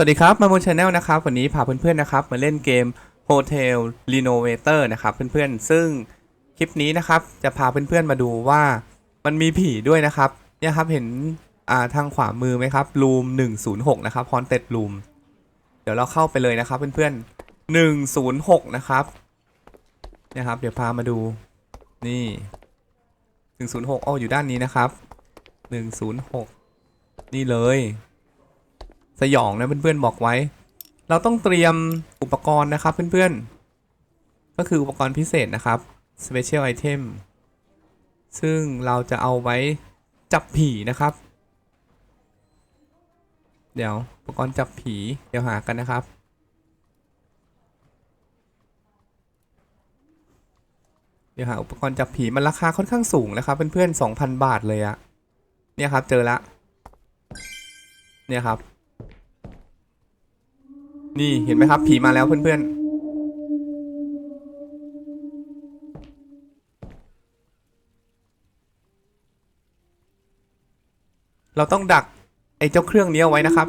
สวัสดีครับ มาบนชาแนลนะครับ วันนี้พาเพื่อนๆนะครับ มาเล่นเกม Hotel Renovator นะครับ เพื่อนๆ ซึ่งคลิปนี้นะครับ จะพาเพื่อนๆมาดูว่ามันมีผีด้วยนะครับ เนี่ยครับเห็นอ่าทางขวามือไหมครับ Room 106 นะครับ Haunted Room เดี๋ยวเราเข้าไปเลยนะครับ เพื่อนๆ 106 นะครับเนี่ยครับ เดี๋ยวพามาดูนี่ 106อ้ออยู่ด้านนี้นะครับ 106 นี่เลย สยองนะเพื่อนๆบอกไว้ เราต้องเตรียมอุปกรณ์นะครับเพื่อนๆ ก็คืออุปกรณ์พิเศษนะครับ Special Item ซึ่งเราจะเอาไว้จับผีนะครับ เดี๋ยวอุปกรณ์จับผีเดี๋ยวหากันนะครับเดี๋ยวหาอุปกรณ์จับผีมันราคาค่อนข้างสูงนะครับเพื่อนๆ2,000 บาทเลยอะเนี่ยครับเจอละเนี่ยครับ นี่เห็นไหมครับ ผีมาแล้วเพื่อนๆ เราต้องดักไอ้เจ้าเครื่องนี้เอาไว้นะครับ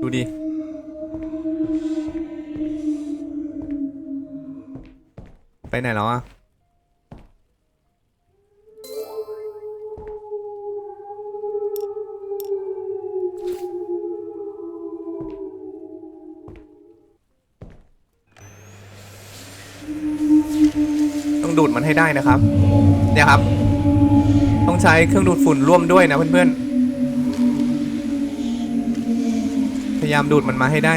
ดูดิไปไหนแล้วอะ ดูดมันให้ได้นะครับ เนี่ยครับ ต้องใช้เครื่องดูดฝุ่นร่วมด้วยนะเพื่อนๆ พยายามดูดมันมาให้ได้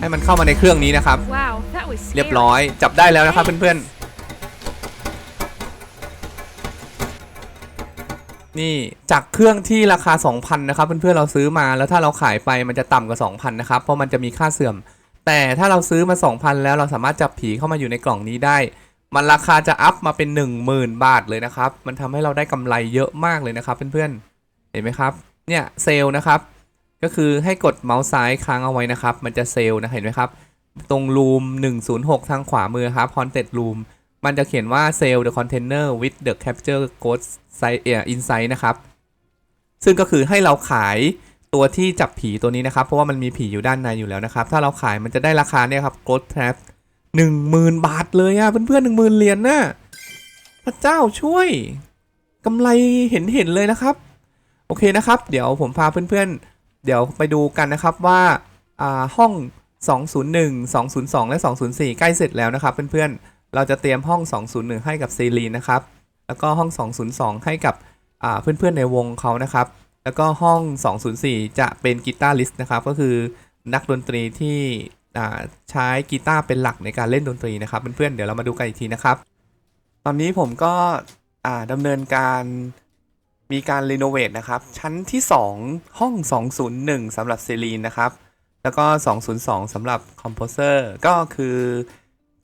ให้มันเข้ามาในเครื่องนี้นะครับ Wow, that was เรียบ scary. ร้อยจับได้แล้วนะครับเพื่อนๆ นี่จากเครื่องที่ราคา 2,000 นะครับ เพื่อนๆ เราซื้อมาแล้วถ้าเราขายไปมันจะต่ำกว่า 2,000 นะครับ เพราะมันจะมีค่าเสื่อม แต่ถ้าเราซื้อมา 2,000 แล้วเราสามารถจับผีเข้ามาอยู่ในกล่องนี้ได้ มันราคาจะอัพมาเป็น 10,000 บาทเลยนะครับ มันทำให้เราได้กำไรเยอะมากเลยนะครับเพื่อนๆ เห็นไหมครับ เนี่ยเซลนะครับ ก็คือให้กดเมาส์ซ้ายค้างเอาไว้นะครับ มันจะเซลนะเห็นไหมครับ ตรงรูม106 ทางขวามือครับ Haunted Room มันจะเขียนว่า Sell the container with the capture code site inside นะครับ ซึ่งก็คือให้เราขาย ตัวที่จับผีตัวนี้นะครับ เพราะว่ามันมีผีอยู่ด้านในอยู่แล้วนะครับ ถ้าเราขายมันจะได้ราคาเนี่ยครับ Ghost Trap 10,000บาทเลยอะเพื่อนๆ10,000เหรียญน่ะพระเจ้าช่วยกำไรเห็นเห็นๆเลยนะครับ โอเคนะครับ เดี๋ยวผมพาเพื่อนๆ เดี๋ยวไปดูกันนะครับว่าอ่าห้อง 201 202 และ 204 ใกล้เสร็จแล้วนะครับ เพื่อนๆ เราจะเตรียมห้อง 201 ให้กับซีรีนนะครับ แล้วก็ห้อง 202 ให้กับอ่าเพื่อนๆในวงเขานะครับ แล้วก็ห้อง 204 จะเป็นกีตาร์ลิสต์นะครับก็คือนักดนตรีที่ใช้กีตาร์เป็นหลักในการเล่นดนตรีนะครับเพื่อนๆเดี๋ยวเรามาดูกันอีกทีนะครับ ตอนนี้ผมก็ดำเนินการมีการรีโนเวทนะครับ ชั้นที่ 2 ห้อง 201สำหรับซีรีนนะครับ แล้วก็ 202สำหรับคอมโพเซอร์ก็คือ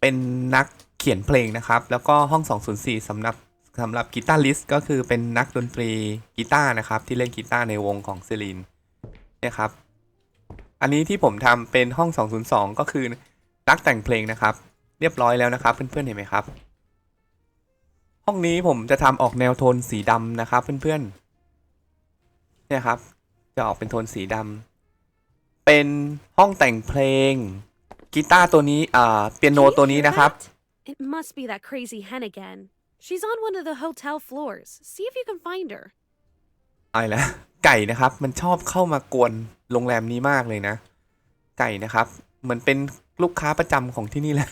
เป็นนักเขียนเพลงนะครับ แล้วก็ห้อง 204สำหรับ สำหรับกีตาร์ลิสต์ก็คือเป็นนักดนตรีกีตาร์นะครับ ที่เล่นกีตาร์ในวงของเซรีนเนี่ยครับ อันนี้ที่ผมทำเป็นห้อง 202 ก็คือนักแต่งเพลงนะครับ เรียบร้อยแล้วนะครับ เพื่อนๆเห็นไหมครับ ห้องนี้ผมจะทำออกแนวโทนสีดำนะครับ เพื่อนๆเนี่ยครับ จะออกเป็นโทนสีดำเป็นห้องแต่งเพลงกีตาร์ตัวนี้อ่าเปียโนตัวนี้นะครับ It must be that crazy hen again. She's on one of the hotel floors. See if you can find her. ไอ้แล้วไก่นะครับ มันชอบเข้ามากวนโรงแรมนี้มากเลยนะ ไก่นะครับ เหมือนเป็นลูกค้าประจำของที่นี่แหละ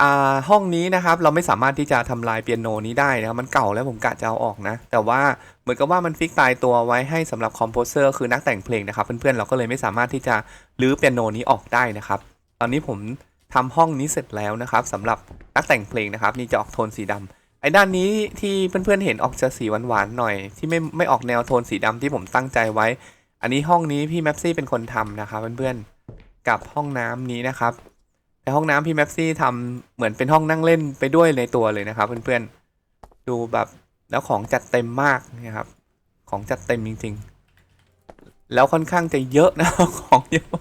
อ่าห้องนี้นะครับ เราไม่สามารถที่จะทำลายเปียโนนี้ได้นะครับมันเก่าแล้วผมกะจะเอาออกนะ แต่ว่าเหมือนกับว่ามันฟิกตายตัวไว้ให้สำหรับคอมโพเซอร์คือนักแต่งเพลงนะครับ เพื่อนๆเราก็เลยไม่สามารถที่จะรื้อเปียโนนี้ออกได้นะครับ ตอนนี้ผมทำห้องนี้เสร็จแล้วนะครับสำหรับนักแต่งเพลงนะครับ นี่จะออกโทนสีดำ ไอ้ด้านนี้ที่เพื่อนๆเห็นออกจะสีหวานๆหน่อย ที่ไม่ไม่ออกแนวโทนสีดำที่ผมตั้งใจไว้ อันนี้ห้องนี้พี่แมปซี่เป็นคนทำนะครับเพื่อนๆกับห้องน้ำนี้นะครับแต่ห้องน้ำพี่แมปซี่ทำเหมือนเป็นห้องนั่งเล่นไปด้วยในตัวเลยนะครับ เพื่อนๆดูแบบแล้วของจัดเต็มมากนะครับ ของจัดเต็มจริง ๆ แล้วค่อนข้างจะเยอะนะของเยอะ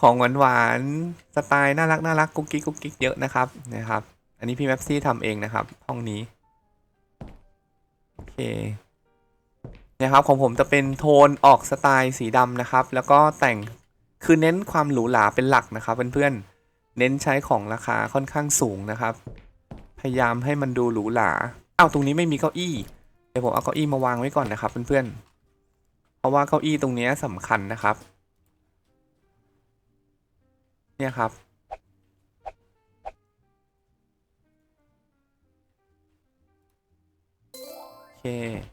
ของหวานๆสไตล์น่ารักน่ารักกุ๊กกิ๊กกุ๊กกิ๊กเยอะนะครับนะครับ อันนี้พี่แมปซี่ทำเองนะครับ ห้องนี้ โอเคเนี่ยครับของผมจะเป็นโทนออกสไตล์สีดำนะครับ แล้วก็แต่งคือเน้นความหรูหราเป็นหลักนะครับเพื่อนๆเน้นใช้ของราคาค่อนข้างสูงนะครับ พยายามให้มันดูหรูหราอ้าวตรงนี้ไม่มีเก้าอี้เดี๋ยวผมเอาเก้าอี้มาวางไว้ก่อนนะครับเพื่อนๆเพราะว่าเก้าอี้ตรงนี้สำคัญนะครับ เนี่ยครับ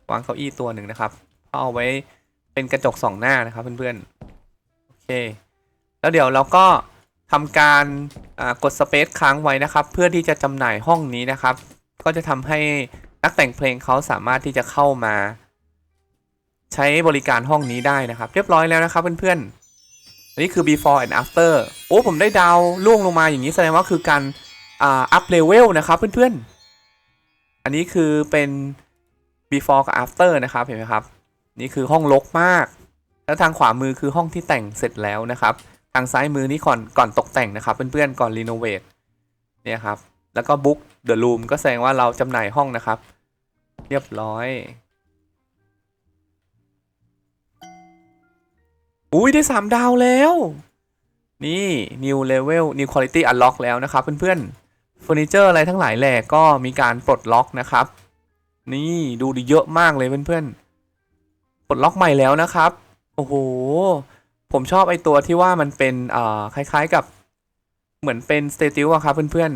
วางเก้าอี้ตัวหนึ่งนะครับเอาไว้เป็นกระจกสองหน้านะครับเพื่อนๆ โอเค แล้วเดี๋ยวเราก็ทำการกดสเปซค้างไว้นะครับ เพื่อที่จะจำหน่ายห้องนี้นะครับ ก็จะทำให้นักแต่งเพลงเขาสามารถที่จะเข้ามา ใช้บริการห้องนี้ได้นะครับ เรียบร้อยแล้วนะครับเพื่อนๆอันนี้คือ before and after โอ้ผมได้ดาวล่วงลงมาอย่างนี้แสดงว่าคือการอ่า up level นะครับเพื่อนๆ อันนี้คือเป็น before กับ after นะครับเห็นไหมครับ นี่คือห้องรกมาก แล้วทางขวามือคือห้องที่แต่งเสร็จแล้วนะครับ ทางซ้ายมือนี่ก่อนก่อนตกแต่งนะครับเพื่อนๆก่อนรีโนเวทเนี่ยครับแล้วก็ book the room ก็แสดงว่าเราจำหน่ายห้องนะครับ เรียบร้อยอุ้ยได้ 3 ดาวแล้ว นี่ new level new quality unlock แล้วนะครับเพื่อนๆเฟอร์นิเจอร์อะไรทั้งหลายแหล่ก็มีการปลดล็อกนะครับ นี่ดูดีเยอะมากเลยเพื่อนๆปลดล็อกใหม่แล้วนะครับ โอ้โห ผมชอบไอตัวที่ว่ามันเป็นเอ่อคล้ายๆกับ เหมือนเป็นสเตติวอะครับเพื่อน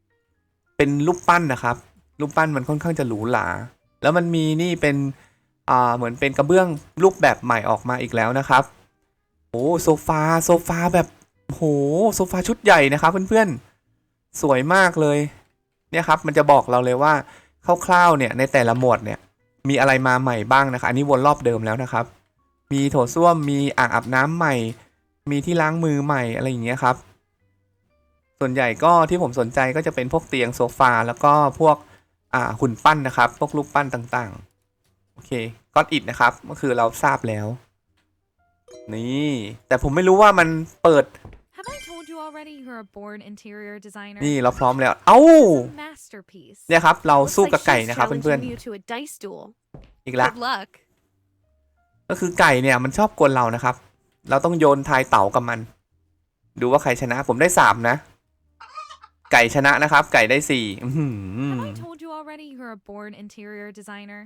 ๆ เป็นรูปปั้นนะครับรูปปั้นมันค่อนข้างจะหรูหรา แล้วมันมีนี่เป็นอ่าเหมือนเป็นกระเบื้องรูปแบบใหม่ออกมาอีกแล้วนะครับโอ้โซฟาโซฟาแบบโหโซฟาชุดใหญ่นะครับเพื่อนๆ สวยมากเลย เนี่ยครับ มันจะบอกเราเลยว่า คร่าวๆเนี่ยในแต่ละหมวดเนี่ยมีอะไรมาใหม่บ้างนะคะอันนี้วนรอบเดิมแล้วนะครับ มีโถส้วมมีอ่างอาบน้ำใหม่ มีที่ล้างมือใหม่อะไรอย่างเงี้ยครับ ส่วนใหญ่ก็ที่ผมสนใจก็จะเป็นพวกเตียงโซฟาแล้วก็พวกอ่าหุ่นปั้นนะครับ พวกรูปปั้นต่างๆโอเคก็อิดนะครับก็คือเราทราบแล้ว นี่ แต่ผมไม่รู้ว่ามันเปิด already you're a born interior designer? นี่เราพร้อมแล้ว เอ้า It's a masterpiece. เนี่ยครับ เรา Looks สู้ like กับไก่ she's นะครับเพื่อน challenging you to a dice duel. ๆอีกแล้ว Good luck. ก็คือไก่เนี่ยมันชอบกวนเรานะครับ เราต้องโยนทายเต๋ากับมัน ดูว่าใครชนะผมได้สามนะ ไก่ชนะนะครับ ไก่ได้สี่อื้อหือ Have I told you already you're a born interior designer?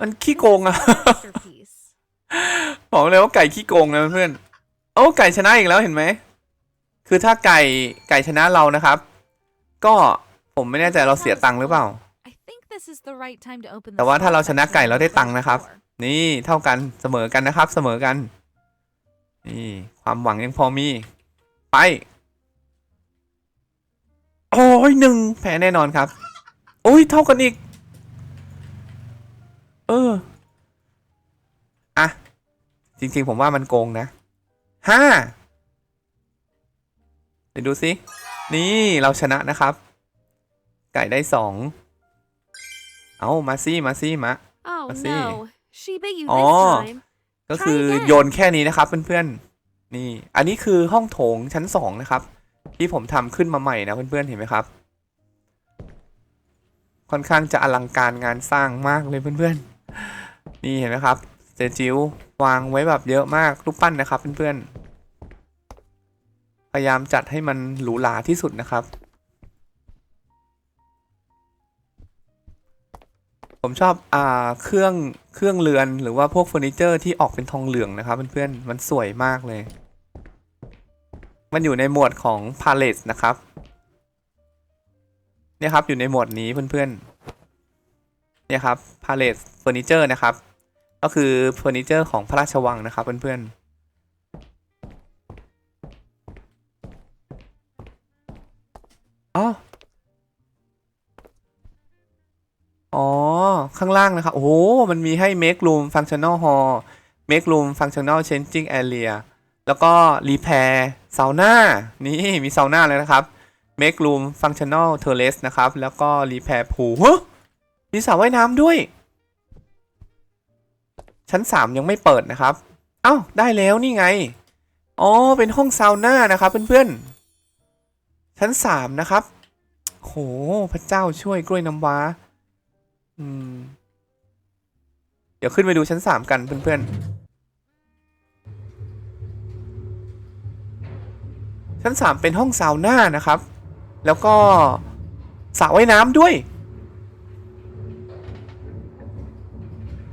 มันขี้โกงอะ It's a masterpiece. บอกเลยว่าไก่ขี้โกงนะเพื่อนโอ้ไก่ชนะอีกแล้วเห็นไหม คือถ้าไก่ไก่ชนะเรานะครับ ก็ผมไม่แน่ใจเราเสียตังค์หรือเปล่า I think this is the right time to open the แต่ว่าถ้า slot เราชนะ section ไก่ on เรา the ได้ first ตังค์นะครับ floor. นี่เท่ากันเสมอกันนะครับ เสมอกัน นี่ความหวังยังพอมี ไป โอ้ยหนึ่งแพ้แน่นอนครับ โอ้ยเท่ากันอีก เอออะจริงๆผมว่ามันโกงนะห้า เดี๋ยวดูสิ นี่เราชนะนะครับ ไก่ได้สอง เอามาซี่มาซี่มา Oh I see. no. She bit you Oh. this time. ก็คือ Try again โยนแค่นี้นะครับเพื่อนๆ นี่ อันนี้คือห้องโถงชั้นสองนะครับ ที่ผมทำขึ้นมาใหม่นะเพื่อนๆ เห็นไหมครับ ค่อนข้างจะอลังการงานสร้างมากเลยเพื่อนๆ นี่เห็นไหมครับเจจิววางไว้แบบเยอะมากรูปปั้นนะครับเพื่อนๆ พยายามจัดให้มันหรูหราที่สุดนะครับ ผมชอบอ่าเครื่องเครื่องเรือนหรือว่าพวกเฟอร์นิเจอร์ที่ออกเป็นทองเหลืองนะครับเพื่อนๆมันสวยมากเลย มันอยู่ในหมวดของ Palette นะครับเนี่ยครับอยู่ในหมวดนี้เพื่อนๆเนี่ยครับ Palette Furniture นะครับ ก็คือเฟอร์นิเจอร์ของพระราชวังนะครับเพื่อนๆ อ๋ออ๋อ ข้างล่างนะครับ โอ้โห มันมีให้ make room functional hall make room functional changing area แล้วก็ repair sauna นี่มี sauna เลยนะครับ make room functional terrace นะครับ แล้วก็ repair pool ฮะมีสระว่ายน้ำด้วย ชั้น 3 ยังไม่เปิดนะครับ เอ้า ได้แล้วนี่ไง อ๋อ เป็นห้องซาวน่านะครับเพื่อนๆ ชั้น3นะครับ โห พระเจ้าช่วยกล้วยน้ำว้า อืมดี๋ยวขึ้นไปดูชั้นสามกันเพื่อนๆ ชั้นสามเป็นห้องซาวน่านะครับ แล้วก็สระว่ายน้ำด้วย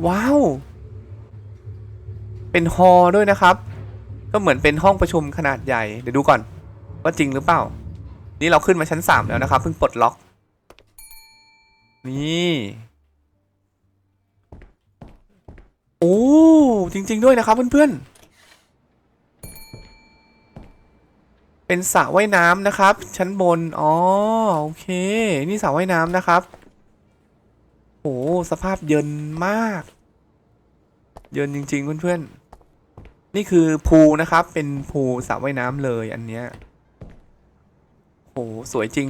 ว้าว เป็นฮอล์ด้วยนะครับ ก็เหมือนเป็นห้องประชุมขนาดใหญ่ เดี๋ยวดูก่อน ว่าจริงหรือเปล่า นี่เราขึ้นมาชั้นสามแล้วนะครับเพิ่งปลดล็อก นี่โอ้จริง ๆ ด้วยนะครับเพื่อนๆ เป็นสระว่ายน้ำนะครับ ชั้นบน อ๋อ โอเค นี่สระว่ายน้ำนะครับโอ้สภาพเย็นมาก เย็นจริง ๆ เพื่อนๆ นี่คือ พูนะครับ เป็นพูสระว่ายน้ำเลยอันเนี้ย โอ้สวยจริง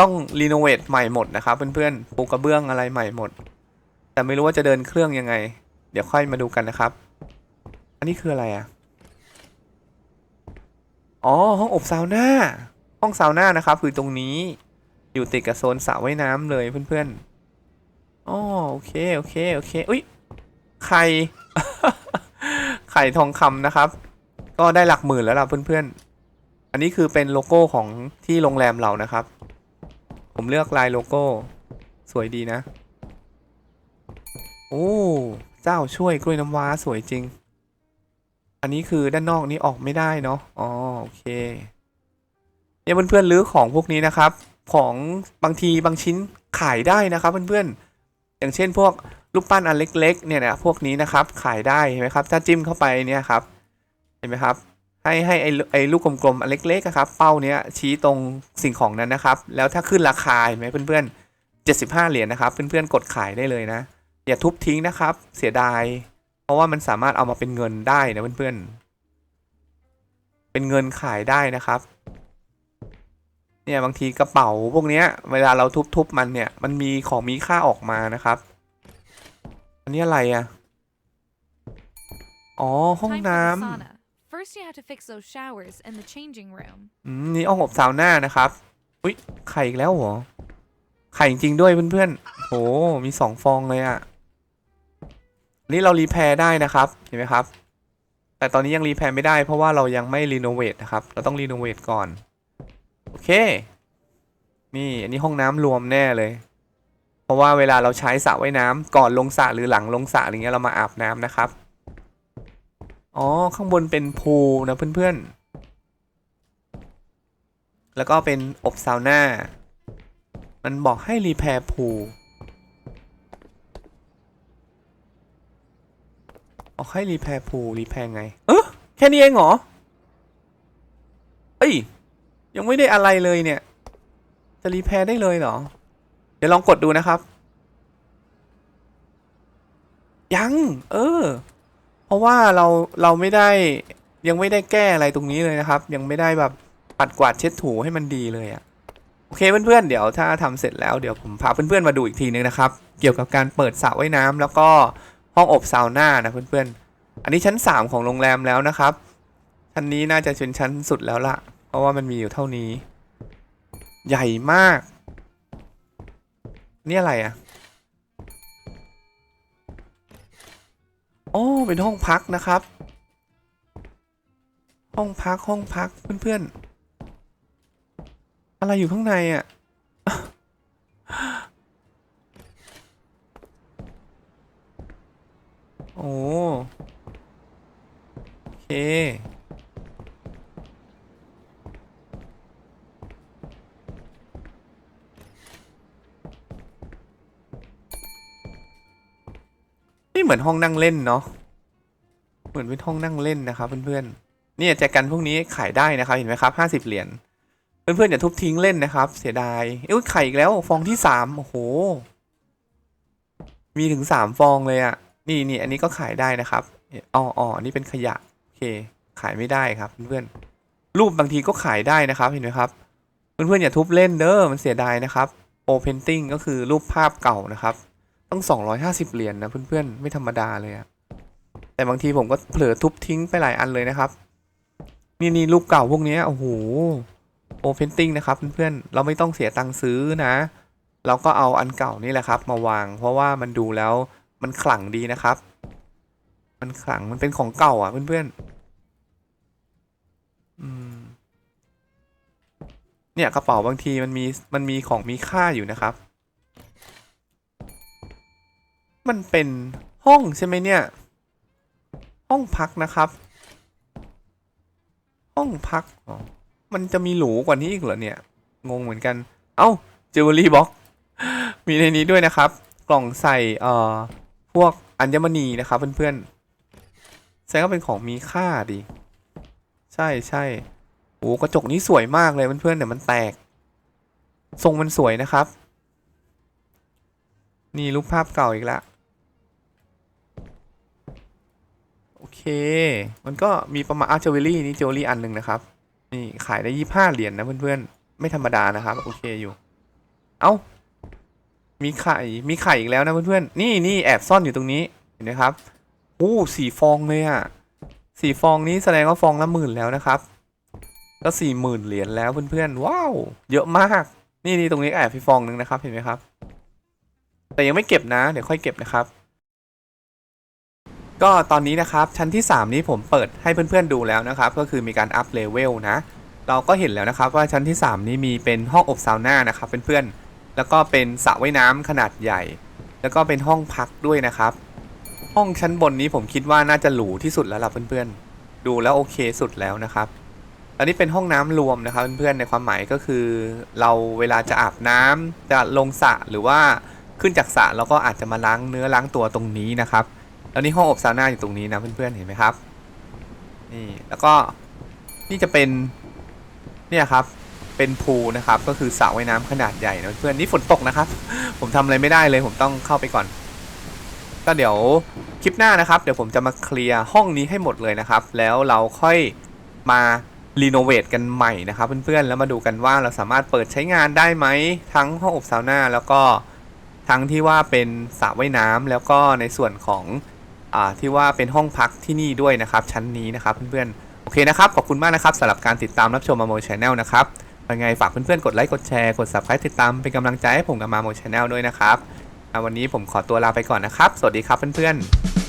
ต้องรีโนเวทใหม่หมดนะครับเพื่อนๆปูกระเบื้องอะไรใหม่หมด แต่ไม่รู้ว่าจะเดินเครื่องยังไง เดี๋ยวค่อยมาดูกันนะครับ อันนี้คืออะไรอะ อ๋อห้องอบซาวน่า ห้องซาวน่านะครับ คือตรงนี้ อยู่ติดกับโซนสระว่ายน้ำเลยเพื่อนๆอ๋อโอเคโอเคโอเคอุ้ยไข่ไข่ทองคำนะครับ ก็ได้หลักหมื่นแล้วล่ะเพื่อนๆ นนี้คือเป็นโลโก้ของที่โรงแรมเรานะครับ ผมเลือกลายโลโก้ สวยดีนะ โอ้ เจ้าช่วยกล้วยน้ำว้าสวยจริง อันนี้คือด้านนอกนี้ออกไม่ได้เนาะ อ๋อโอเค เนี่ยเพื่อนๆรื้อของพวกนี้นะครับ ของบางทีบางชิ้นขายได้นะครับเพื่อนๆ อย่างเช่นพวกรูปปั้นอันเล็กๆ เนี่ยนะพวกนี้นะครับ ขายได้เห็นไหมครับ ถ้าจิ้มเข้าไปเนี่ยครับ เห็นไหมครับ ให้ให้ไอ้ไอ้ลูกกลมๆอันเล็กๆอะครับ เป้าเนี้ยชี้ตรงสิ่งของนั้นนะครับ แล้วถ้าขึ้นราคาเห็นไหมเพื่อนๆ75 เหรียญนะครับ เพื่อนๆกดขายได้เลยนะ อย่าทุบทิ้งนะครับ เสียดาย เพราะว่ามันสามารถเอามาเป็นเงินได้นะเพื่อนๆ เป็นเงินขายได้นะครับเนี่ยบางทีกระเป๋าพวกเนี้ยเวลาเราทุบๆมันเนี่ยมันมีของมีค่าออกมานะครับ อันนี้อะไรอะอ๋อห้องน้ำ First, you have to fix those showers in the changing room. อืมนี่ห้องอบซาวน่านะครับ อุ๊ยไข่อีกแล้วเหรอ ไข่จริงๆด้วยเพื่อนๆโหมีสองฟองเลยอะ่ะ นี่เรารีแพร์ได้นะครับ เห็นไหมครับ แต่ตอนนี้ยังรีแพร์ไม่ได้เพราะว่าเรายังไม่รีโนเวทนะครับ เราต้องรีโนเวทก่อน โอเค นี่อันนี้ห้องน้ำรวมแน่เลย เพราะว่าเวลาเราใช้สระว่ายน้ำก่อนลงสระหรือหลังลงสระอะไรเงี้ยเรามาอาบน้ำนะครับ อ๋อ ข้างบนเป็นพูนะเพื่อนๆ แล้วก็เป็นอบซาวน่า มันบอกให้รีแพร์พูลบอกให้รีแพร์พูรีแพร์ไง เออแค่นี้เองเหรอ เอ้ย ยังไม่ได้อะไรเลยเนี่ย จะรีแพร์ได้เลยเหรอ เดี๋ยวลองกดดูนะครับ ยัง เออ เพราะว่าเราเราไม่ได้ยังไม่ได้แก้อะไรตรงนี้เลยนะครับ ยังไม่ได้แบบปัดกวาดเช็ดถูให้มันดีเลยอะโอเคเพื่อนๆเดี๋ยวถ้าทำเสร็จแล้วเดี๋ยวผมพาเพื่อนๆมาดูอีกทีนึงนะครับ เกี่ยวกับการเปิดสระว่ายน้ำแล้วก็ห้องอบซาวน่านะเพื่อนๆ อันนี้ชั้น 3 ของโรงแรมแล้วนะครับชั้นนี้น่าจะเป็นชั้นสุดแล้วล่ะ เพราะว่ามันมีอยู่เท่านี้ ใหญ่มาก นี่อะไรอะ โอ้เป็นห้องพักนะครับ ห้องพักห้องพักเพื่อนๆ อะไรอยู่ข้างในอะ่ะโอ้โอเค นี่เหมือนห้องนั่งเล่นเนาะเหมือนเป็นห้องนั่งเล่นนะครับเพื่อนๆเนี่ยแจกันพวกนี้ขายได้นะครับเห็นไหมครับห้าสิบเหรียญเพื่อนๆอย่าทุบทิ้งเล่นนะครับ เสียดายเอ้ยไข่อีกแล้วฟองที่สามโอ้โห มีถึงสามฟองเลยอะ่ะ นี่นี่อันนี้ก็ขายได้นะครับอ๋ออ๋ออันนี้เป็นขยะโอเค ขายไม่ได้ครับเพื่อนๆรูปบางทีก็ขายได้นะครับเห็นไหมครับ เพื่อนๆอย่าทุบเล่นเด้อมันเสียดายนะครับโอเพนติ้งก็คือรูปภาพเก่านะครับ ต้องสองร้อยห้าสิบเหรียญนะเพื่อนๆ ไม่ธรรมดาเลยอะแต่บางทีผมก็เผลอทุบทิ้งไปหลายอันเลยนะครับ นี่นี่รูปเก่าพวกนี้โอ้โหโอเพนติ้งนะครับเพื่อนๆ เราไม่ต้องเสียตังค์ซื้อนะ เราก็เอาอันเก่านี่แหละครับ มาวาง เพราะว่ามันดูแล้วมันขลังดีนะครับ มันขลังมันเป็นของเก่าอะเพื่อนๆอืมเนี่ยกระเป๋าบางทีมันมีมันมีของมีค่าอยู่นะครับ มันเป็นห้องใช่ไหมเนี่ย ห้องพักนะครับ ห้องพักอ๋อมันจะมีหรูกว่านี้อีกเหรอเนี่ย งงเหมือนกัน เอ้าจิวเวลรี่บ็อกมีในนี้ด้วยนะครับ กล่องใส่เอ่อพวกอัญมณีนะครับเพื่อนๆแสดงว่าเป็นของมีค่าดีใช่ใช่โอ้กระจกนี้สวยมากเลยเพื่อนๆแต่มันแตก ทรงมันสวยนะครับ นี่รูปภาพเก่าอีกละ โอเค มันก็มีประมาณอาร์เจวลรี่นี่เจวลรี่อันหนึ่งนะครับ นี่ขายได้ยี่ห้าเหรียญนะเพื่อนๆ ไม่ธรรมดานะครับ โอเคอยู่ เอ้า มีไข่ มีไข่อีกแล้วนะเพื่อนๆ นี่นี่แอบซ่อนอยู่ตรงนี้ เห็นไหมครับโอ้สี่ฟองเลยอะสี่ฟองนี้แสดงว่าฟองละหมื่นแล้วนะครับ ก็สี่หมื่นเหรียญแล้วเพื่อนๆ ว้าว เยอะมาก นี่นี่ตรงนี้แอบพี่ฟองหนึ่งนะครับ เห็นไหมครับ แต่ยังไม่เก็บนะ เดี๋ยวค่อยเก็บนะครับ ก็ตอนนี้นะครับชั้นที่ 3 นี้ผมเปิดให้เพื่อนๆดูแล้วนะครับ ก็คือมีการอัพเลเวลนะ เราก็เห็นแล้วนะครับว่าชั้นที่ 3 นี้มีเป็นห้องอบซาวน่านะครับเพื่อนๆแล้วก็เป็นสระว่ายน้ำขนาดใหญ่ แล้วก็เป็นห้องพักด้วยนะครับ ห้องชั้นบนนี้ผมคิดว่าน่าจะหรูที่สุดแล้วล่ะเพื่อนๆ ดูแล้วโอเคสุดแล้วนะครับอันนี้เป็นห้องน้ำรวมนะครับเพื่อนๆในความหมายก็คือ เราเวลาจะอาบน้ำจะลงสระหรือว่าขึ้นจากสระเราก็อาจจะมาล้างเนื้อล้างตัวตรงนี้นะครับ แล้วนี่ห้องอบซาวน่าอยู่ตรงนี้นะเพื่อนๆเห็นไหมครับ นี่แล้วก็นี่จะเป็นเนี่ยครับเป็นพูลนะครับก็คือสระว่ายน้ำขนาดใหญ่นะเพื่อนนี่ฝนตกนะครับ ผมทำอะไรไม่ได้เลยผมต้องเข้าไปก่อน ก็เดี๋ยวคลิปหน้านะครับ เดี๋ยวผมจะมาเคลียร์ห้องนี้ให้หมดเลยนะครับ แล้วเราค่อยมารีโนเวทกันใหม่นะครับเพื่อนๆแล้วมาดูกันว่าเราสามารถเปิดใช้งานได้ไหมทั้งห้องอบซาวน่าแล้วก็ทั้งที่ว่าเป็นสระว่ายน้ำแล้วก็ในส่วนของ ที่ว่าเป็นห้องพักที่นี่ด้วยนะครับ ชั้นนี้นะครับเพื่อนๆโอเคนะครับขอบคุณมากนะครับสำหรับการติดตามรับชมมาโมชแนลนะครับยังไงฝากเพื่อนๆกดไลค์กดแชร์กด subscribe ติดตามเป็นกำลังใจให้ผมกับมาโมชแนลด้วยนะครับวันนี้ผมขอตัวลาไปก่อนนะครับ สวัสดีครับเพื่อนๆ